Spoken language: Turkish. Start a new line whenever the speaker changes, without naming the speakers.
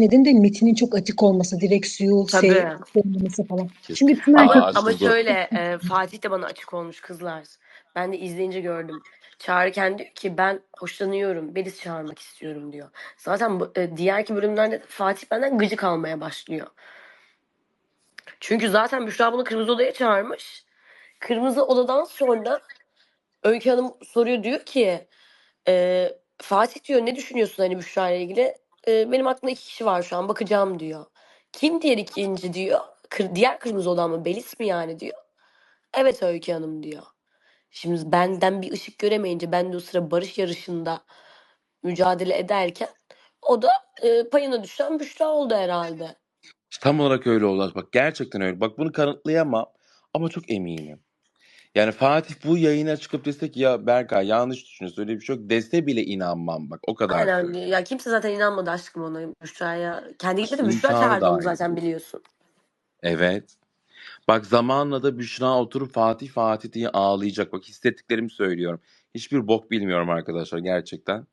Fatih nedeni de Metin'in çok açık olması. Direkt suyu
Tabii.
sev olmaması falan.
Kesin.
Çünkü tüm
Ama
erkek
Ama,
bu
şöyle e, Fatih de bana açık olmuş kızlar. Ben de izleyince gördüm. Çağırırken diyor ki ben hoşlanıyorum. Beliz çağırmak istiyorum diyor. Zaten bu, e, diğerki bölümlerde de Fatih benden gıcık almaya başlıyor. Çünkü zaten Büşra bunu Kırmızı Oda'ya çağırmış. Kırmızı Oda'dan sonra Öykü Hanım soruyor diyor ki e, Fatih diyor ne düşünüyorsun hani Büşra ile ilgili? E, benim aklımda iki kişi var şu an bakacağım diyor. Kim diğer ikinci diyor. Kır, diğer Kırmızı Oda mı? Belis mi yani diyor. Evet Öykü Hanım diyor. Şimdi benden bir ışık göremeyince ben de o sıra barış yarışında mücadele ederken o da e, payına düşen Büşra oldu herhalde.
tam olarak öyle oldu. Bak gerçekten öyle. Bak bunu kanıtlayamam ama çok eminim. Yani Fatih bu yayına çıkıp dese ki ya Berkay yanlış düşünüyorsun öyle bir şey yok dese bile inanmam bak o kadar
Aynen. Ya kimse zaten inanmadı aşkım ona Büşra'ya. Kendi gitmedi Büşra
İmkanı
çağırdı onu
dahi
zaten biliyorsun.
Evet. Bak zamanla da Büşra oturup Fatih Fatih diye ağlayacak. Bak hissettiklerimi söylüyorum. Hiçbir bok bilmiyorum arkadaşlar gerçekten.